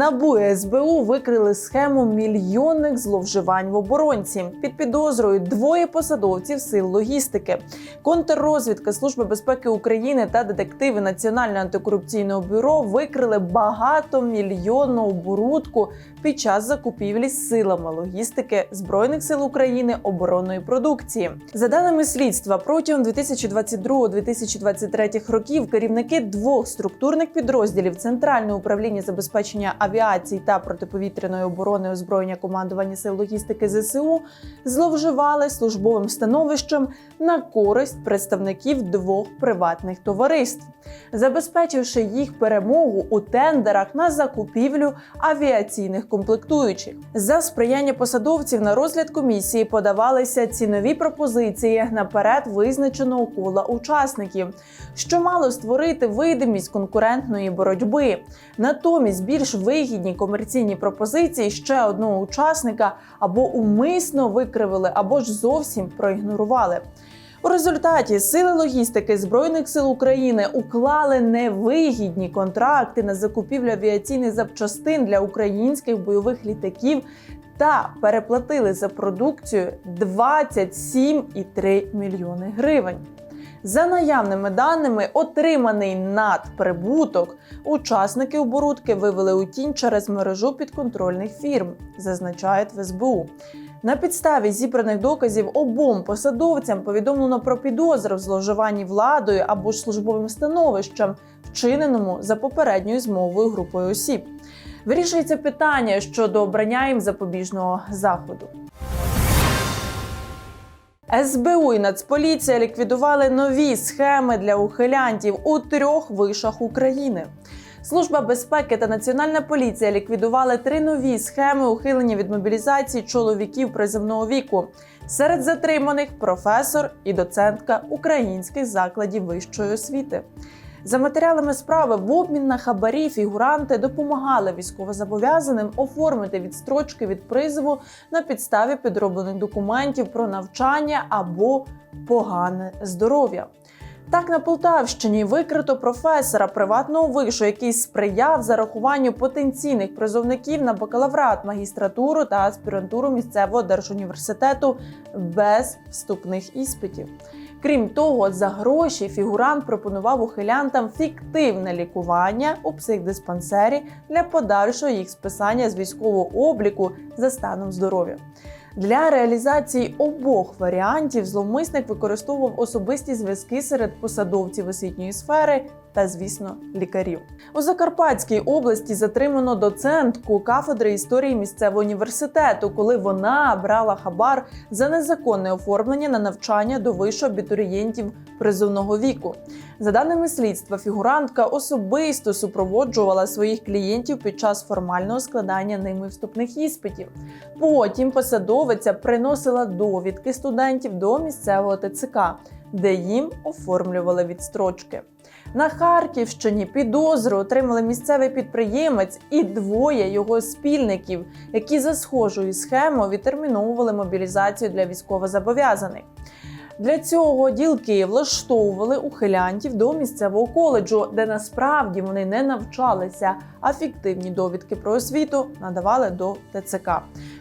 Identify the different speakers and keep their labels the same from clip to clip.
Speaker 1: НАБУ і СБУ викрили схему мільйонних зловживань в оборонці. Під підозрою двоє посадовців сил логістики. Контррозвідка Служби безпеки України та детективи Національного антикорупційного бюро викрили багатомільйонну оборудку під час закупівлі силами логістики збройних сил України оборонної продукції. За даними слідства, протягом 2022-2023 років керівники двох структурних підрозділів Центрального управління забезпечення авіації та протиповітряної оборони озброєння командування сил логістики ЗСУ зловживали службовим становищем на користь представників двох приватних товариств, забезпечивши їх перемогу у тендерах на закупівлю авіаційних комплектуючих. За сприяння посадовців на розгляд комісії подавалися цінові пропозиції наперед визначеного кола учасників, що мало створити видимість конкурентної боротьби. Натомість більш вигідні комерційні пропозиції ще одного учасника або умисно викривили, або ж зовсім проігнорували. У результаті сили логістики збройних сил України уклали невигідні контракти на закупівлю авіаційних запчастин для українських бойових літаків та переплатили за продукцію 27,3 мільйони гривень. За наявними даними, отриманий надприбуток учасники оборудки вивели у тінь через мережу підконтрольних фірм, зазначають в СБУ. На підставі зібраних доказів обом посадовцям повідомлено про підозру в зловживанні владою або ж службовим становищем, вчиненому за попередньою змовою групою осіб. Вирішується питання щодо обрання їм запобіжного заходу. СБУ і Нацполіція ліквідували нові схеми для ухилянтів у трьох вишах України. Служба безпеки та національна поліція ліквідували три нові схеми ухилення від мобілізації чоловіків приземного віку. Серед затриманих професор і доцентка українських закладів вищої освіти. За матеріалами справи в обмін на хабарі фігуранти допомагали військовозобов'язаним оформити відстрочки від призову на підставі підроблених документів про навчання або погане здоров'я. Так, на Полтавщині викрито професора приватного вишу, який сприяв зарахуванню потенційних призовників на бакалаврат, магістратуру та аспірантуру місцевого держуніверситету без вступних іспитів. Крім того, за гроші фігурант пропонував ухилянтам фіктивне лікування у психдиспансері для подальшого їх списання з військового обліку за станом здоров'я. Для реалізації обох варіантів зловмисник використовував особисті зв'язки серед посадовців освітньої сфери та, звісно, лікарів. У Закарпатській області затримано доцентку кафедри історії місцевого університету, коли вона брала хабар за незаконне оформлення на навчання до вишу абітурієнтів призовного віку. За даними слідства, фігурантка особисто супроводжувала своїх клієнтів під час формального складання ними вступних іспитів. Потім посадовиця приносила довідки студентів до місцевого ТЦК, де їм оформлювали відстрочки. На Харківщині підозру отримали місцевий підприємець і двоє його спільників, які за схожою схемою відтерміновували мобілізацію для військовозобов'язаних. Для цього ділки влаштовували ухилянтів до місцевого коледжу, де насправді вони не навчалися, а фіктивні довідки про освіту надавали до ТЦК.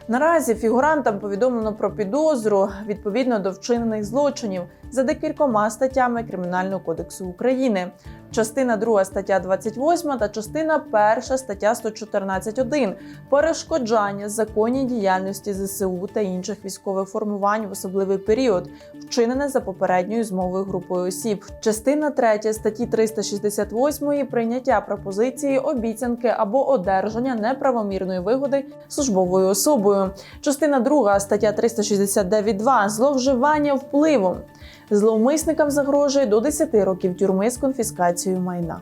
Speaker 1: Наразі фігурантам повідомлено про підозру відповідно до вчинених злочинів за декількома статтями Кримінального кодексу України. Частина 2 стаття 28 та частина 1 стаття 114.1 перешкоджання законній діяльності ЗСУ та інших військових формувань в особливий період, вчинене за попередньою змовою групою осіб. Частина 3 статті 368 прийняття пропозиції, обіцянки або одержання неправомірної вигоди службовою особою. Частина 2 стаття 369.2 зловживання впливом. Зловмисникам загрожує до 10 років тюрми з конфіскацією майна.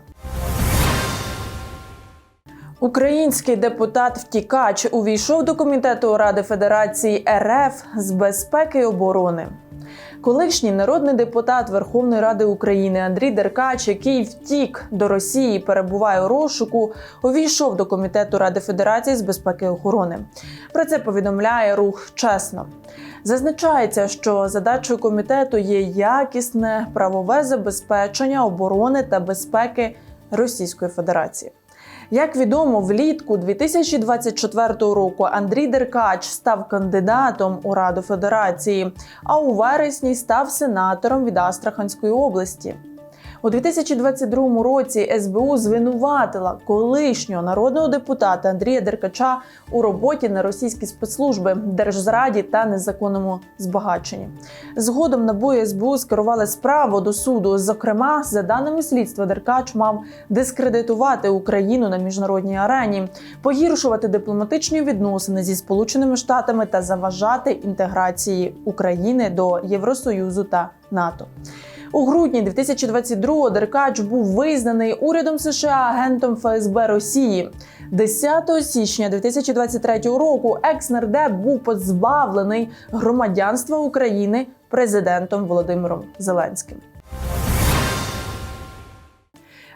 Speaker 1: Український депутат втікач увійшов до комітету Ради Федерації РФ з безпеки і оборони. Колишній народний депутат Верховної Ради України Андрій Деркач, який втік до Росії, перебуває у розшуку, увійшов до комітету Ради Федерації з безпеки і охорони. Про це повідомляє рух чесно. Зазначається, що задачою комітету є якісне правове забезпечення оборони та безпеки Російської Федерації. Як відомо, влітку 2024 року Андрій Деркач став кандидатом у Раду Федерації, а у вересні став сенатором від Астраханської області. У 2022 році СБУ звинуватила колишнього народного депутата Андрія Деркача у роботі на російські спецслужби, держзраді та незаконному збагаченні. Згодом НАБУ СБУ скерували справу до суду. Зокрема, за даними слідства, Деркач мав дискредитувати Україну на міжнародній арені, погіршувати дипломатичні відносини зі Сполученими Штатами та заважати інтеграції України до Євросоюзу та НАТО. У грудні 2022-го Деркач був визнаний урядом США агентом ФСБ Росії. 10 січня 2023 року екс-нардеп був позбавлений громадянства України президентом Володимиром Зеленським.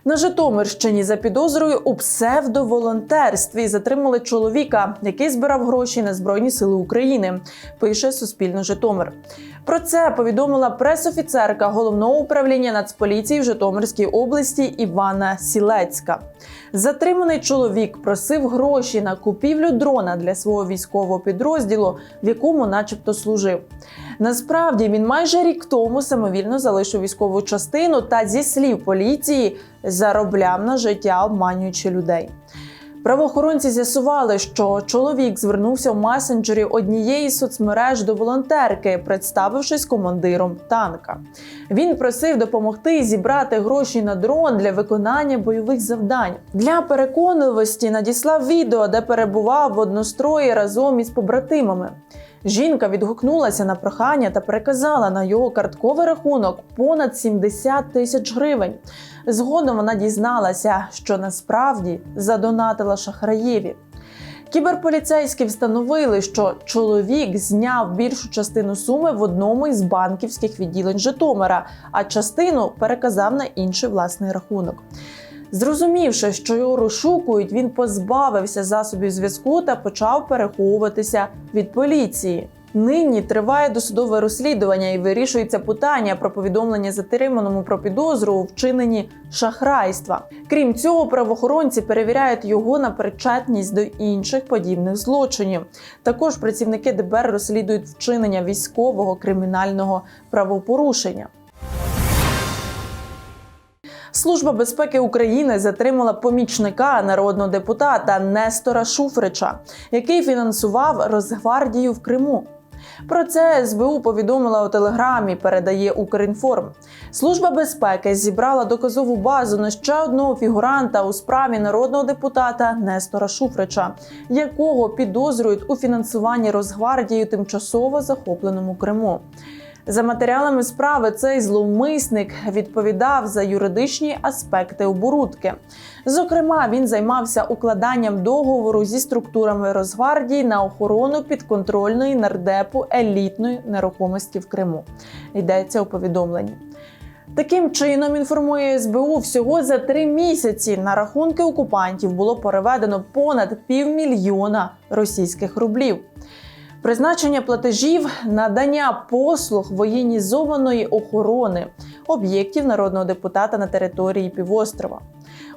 Speaker 1: На Житомирщині за підозрою у псевдоволонтерстві затримали чоловіка, який збирав гроші на Збройні Сили України. Пише Суспільно Житомир. Про це повідомила пресофіцерка головного управління Нацполіції в Житомирській області Івана Сілецька. Затриманий чоловік просив гроші на купівлю дрона для свого військового підрозділу, в якому, начебто, служив. Насправді він майже рік тому самовільно залишив військову частину та зі слів поліції заробляв на життя, обманюючи людей. Правоохоронці з'ясували, що чоловік звернувся в месенджері однієї соцмереж до волонтерки, представившись командиром танка. Він просив допомогти зібрати гроші на дрон для виконання бойових завдань. Для переконливості надіслав відео, де перебував в однострої разом із побратимами. Жінка відгукнулася на прохання та переказала на його картковий рахунок понад 70 тисяч гривень. Згодом вона дізналася, що насправді задонатила шахраєві. Кіберполіцейські встановили, що чоловік зняв більшу частину суми в одному із банківських відділень Житомира, а частину переказав на інший власний рахунок. Зрозумівши, що його розшукують, він позбавився засобів зв'язку та почав переховуватися від поліції. Нині триває досудове розслідування і вирішується питання про повідомлення затриманому про підозру у вчиненні шахрайства. Крім цього, правоохоронці перевіряють його на причетність до інших подібних злочинів. Також працівники ДБР розслідують вчинення військового кримінального правопорушення. Служба безпеки України затримала помічника народного депутата Нестора Шуфрича, який фінансував Росгвардію в Криму. Про це СБУ повідомила у телеграмі. Передає Укрінформ. Служба безпеки зібрала доказову базу на ще одного фігуранта у справі народного депутата Нестора Шуфрича, якого підозрюють у фінансуванні Росгвардії тимчасово захопленому Криму. За матеріалами справи цей зловмисник відповідав за юридичні аспекти оборудки. Зокрема, він займався укладанням договору зі структурами Росгвардії на охорону підконтрольної нардепу елітної нерухомості в Криму. Йдеться у повідомленні. Таким чином інформує СБУ, всього за три місяці на рахунки окупантів було переведено понад півмільйона російських рублів. Призначення платежів, надання послуг воєнізованої охорони об'єктів народного депутата на території півострова.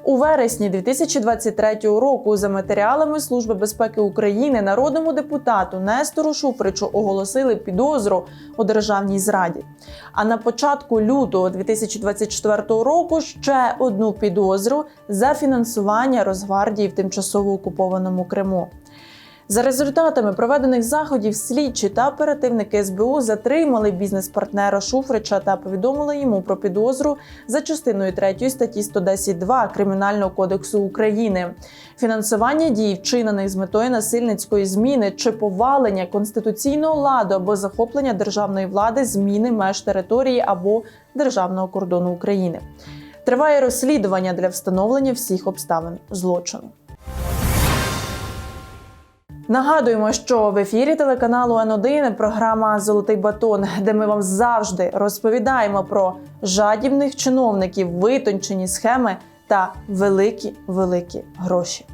Speaker 1: У вересні 2023 року за матеріалами Служби безпеки України народному депутату Нестору Шуфричу оголосили підозру у державній зраді. А на початку лютого 2024 року ще одну підозру за фінансування Росгвардії в тимчасово окупованому Криму. За результатами проведених заходів слідчі та оперативники СБУ затримали бізнес-партнера Шуфрича та повідомили йому про підозру за частиною 3 статті 110.2 Кримінального кодексу України, фінансування дій, вчинених з метою насильницької зміни чи повалення конституційного ладу або захоплення державної влади, зміни меж території або державного кордону України. Триває розслідування для встановлення всіх обставин злочину. Нагадуємо, що в ефірі телеканалу Н1 програма Золотий батон, де ми вам завжди розповідаємо про жадібних чиновників, витончені схеми та великі великі гроші.